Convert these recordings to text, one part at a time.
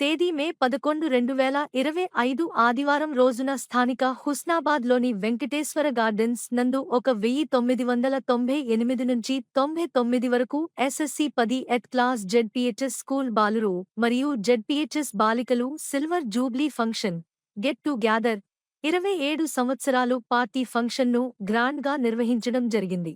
తేదీ మే పదకొండు రెండు వేల ఇరవై ఐదు ఆదివారం రోజున స్థానిక హుస్నాబాద్లోని వెంకటేశ్వర గార్డెన్స్ నందు ఒక వెయ్యి తొమ్మిది వందల తొంభై ఎనిమిది నుంచి తొంభై తొమ్మిది వరకు ఎస్ఎస్సి పది ఎత్ క్లాస్ జెడ్పీహెచ్ఎస్ స్కూల్ బాలురు మరియు జెడ్పీహెచ్ఎస్ బాలికలు silver jubilee function get together ఇరవై ఏడు సంవత్సరాలు పార్టీ ఫంక్షన్ను గ్రాండ్గా నిర్వహించడం జరిగింది.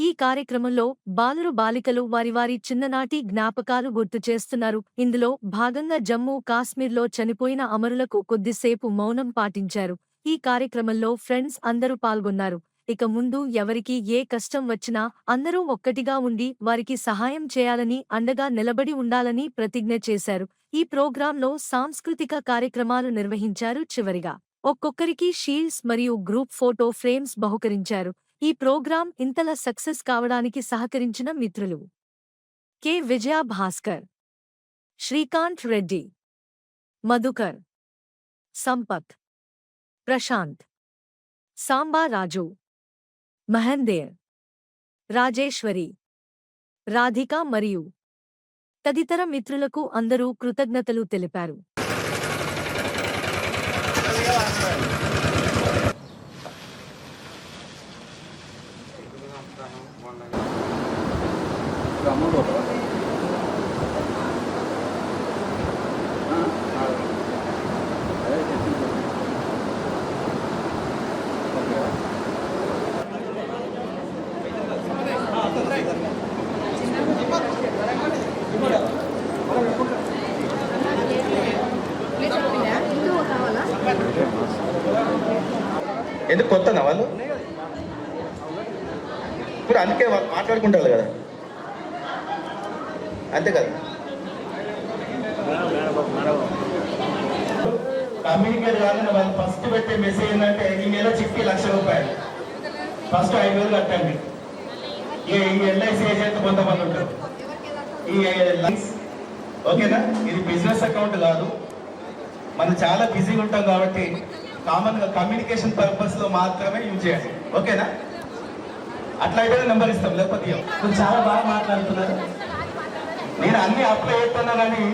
ఈ కార్యక్రమంలో బాలురు బాలికలు వారి వారి చిన్ననాటి జ్ఞాపకాలు గుర్తు చేస్తున్నారు. ఇందులో భాగంగా జమ్మూ కాశ్మీర్లో చనిపోయిన అమరులకు కొద్దిసేపు మౌనం పాటించారు. ఈ కార్యక్రమంలో ఫ్రెండ్స్ అందరూ పాల్గొన్నారు. ఇక ముందు ఎవరికి ఏ కష్టం వచ్చినా అందరూ ఒక్కటిగా ఉండి వారికి సహాయం చేయాలని అండగా నిలబడి ఉండాలని ప్రతిజ్ఞ చేశారు. ఈ ప్రోగ్రాంలో సాంస్కృతిక కార్యక్రమాలు నిర్వహించారు చివరిగా. ఒక్కొక్కరికి షీల్డ్స్ మరియు గ్రూప్ ఫోటో ఫ్రేమ్స్ బహుకరించారు. ఈ ప్రోగ్రాం ఇంతలా సక్సెస్ కావడానికి సహకరించిన మిత్రులు. కె. విజయ భాస్కర్ శ్రీకాంత్ రెడ్డి మధుకర్ సంపత్ ప్రశాంత్ సాంబా రాజు మహందేర్ రాజేశ్వరి రాధిక మరియు తదితర మిత్రులకు అందరూ కృతజ్ఞతలు తెలిపారు. ఎందుకు కొత్తనా వాళ్ళు? ఇప్పుడు అందుకే వాళ్ళు మాట్లాడుకుంటారు కదా. అంతే కదా. కమ్యూనికేట్ కాకుండా వాళ్ళు ఫస్ట్ పెట్టే మెసేజ్ ఏంటంటే ఈ నెల చిట్టి లక్ష రూపాయలు. ఫస్ట్ ఐదు వేలు కట్టండి. ఈ ఈ ఎల్ఐసి ఏజెంట్ కొంతమంది ఉంటారు. ఈ లైన్స్ ఓకేనా? ఇది బిజినెస్ అకౌంట్ కాదు. మనం చాలా బిజీగా ఉంటాం కాబట్టి కామన్గా కమ్యూనికేషన్ పర్పస్లో మాత్రమే యూజ్ చేయండి ఓకేనా? అట్లా అయితే నెంబర్ ఇస్తాం. లేకపోతే చాలా బాగా మాట్లాడుతున్నారు. నేను అన్ని అప్లై చేస్తున్నా కానీ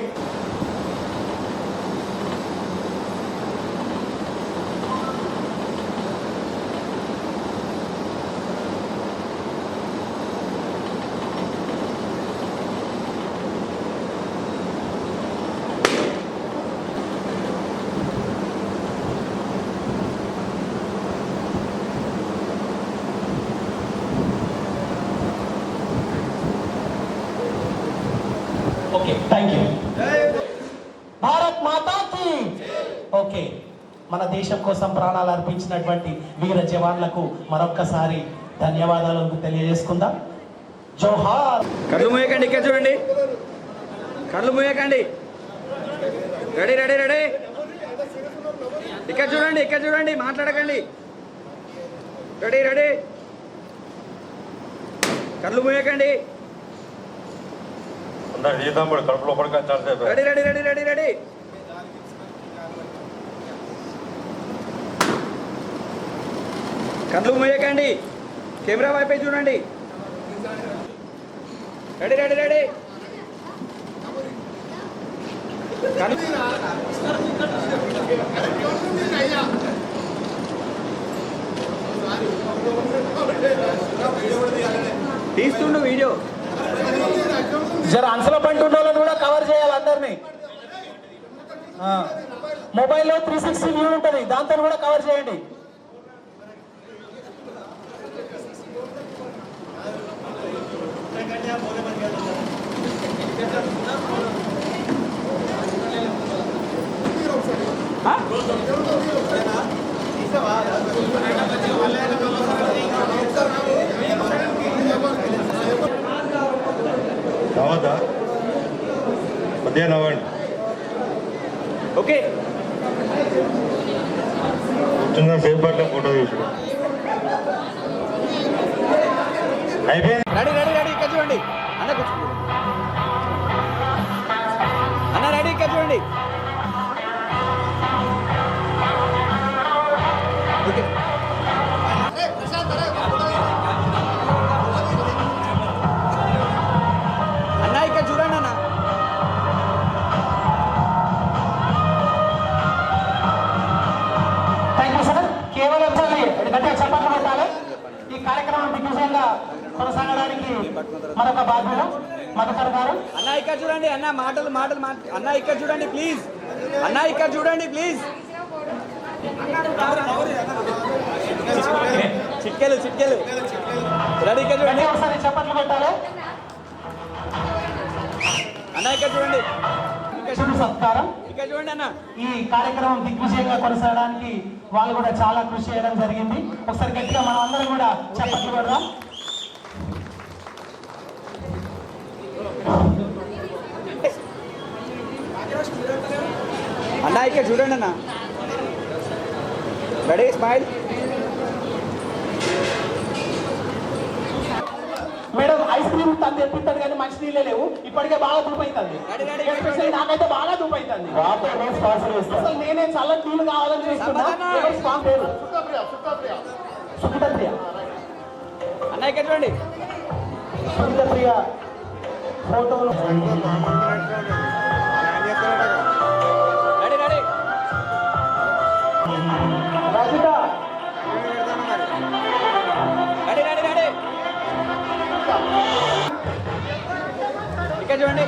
ఓకే థ్యాంక్ యూ భారత్ మాతాకి ఓకే మన దేశం కోసం ప్రాణాలు అర్పించినటువంటి వీర జవాన్లకు మరొక్కసారి ధన్యవాదాలు తెలియజేసుకుందాం. జోహార్. కళ్ళు మూయకండి ఇక్కడ చూడండి. కళ్ళు మూయకండి. Ready ready ready. ఇక్కడ చూడండి ఇక్కడ చూడండి మాట్లాడకండి. Ready ready. కళ్ళు మూయకండి. అందరు జీతంబడి కడుపు ready ready ready ready ready. కళ్ళు మూయకండి. కెమెరా వైపే చూడండి. Ready ready ready. తీస్తుండు వీడియో. జర అంశల పంట కూడా కవర్ చేయాలి అందరినీ. మొబైల్లో త్రీ సిక్స్టీ వ్యూ ఉంటుంది దాంతో కూడా కవర్ చేయండి. నవ్వద్దా కొద్దిగా నవ్వండి ఓకే. కూర్చున్న సేపు పట్ల ఫోటో తీసుడు అయిపోయింది. రెడీ రెడీ రెడీ ఇక్కడ చూడండి. అన్న అన్న రెడీ ఇక్కడ చూడండి. ఓకే. గట్టిగా చప్పట్లు కొట్టాలి ఈ కార్యక్రమం దిగ్విజయంగా కొనసాగడానికి మరొక బాధ్యులు మధుకర్ గారు. అన్న ఇక్కడ చూడండి అన్న మాటలు మాటలు మాట్- అన్న ఇక్కడ చూడండి ప్లీజ్ అన్న ఇక్కడ చూడండి ప్లీజ్ చిట్కెలు చిట్కెలు రెడీ ఇక్కడ చూడండి. ఒకసారి చప్పట్లు కొట్టాలి. అన్న ఇక్కడ చూడండి. సత్కారం. ఈ కార్యక్రమం దిగ్విజయంగా కొనసాగడానికి వాళ్ళు కూడా చాలా కృషి చేయడం జరిగింది. ఒకసారి గట్టిగా మనం అందరం కూడా చప్పట్లు కొడదాం. అన్న ఇక్కడ చూడండి అన్న. Ready smile. Madam ice cream తను తెప్పిస్తాడు కానీ మంచి నీళ్ళే లేవు. ఇప్పటికే బాగా దూపైతుంది. ఎస్పెషల్లీ నాకైతే బాగా దూపైతుంది. అసలు నేనే చల్లటి నీళ్ళు కావాలని చూస్తున్నా. సమాధానం. ఎవరు స్పాన్స్ లేరు సుఖిత ప్రియ అన్న ఇక్కడ చూడండి ఫోటోలు. ఇక్కడ చూడండి.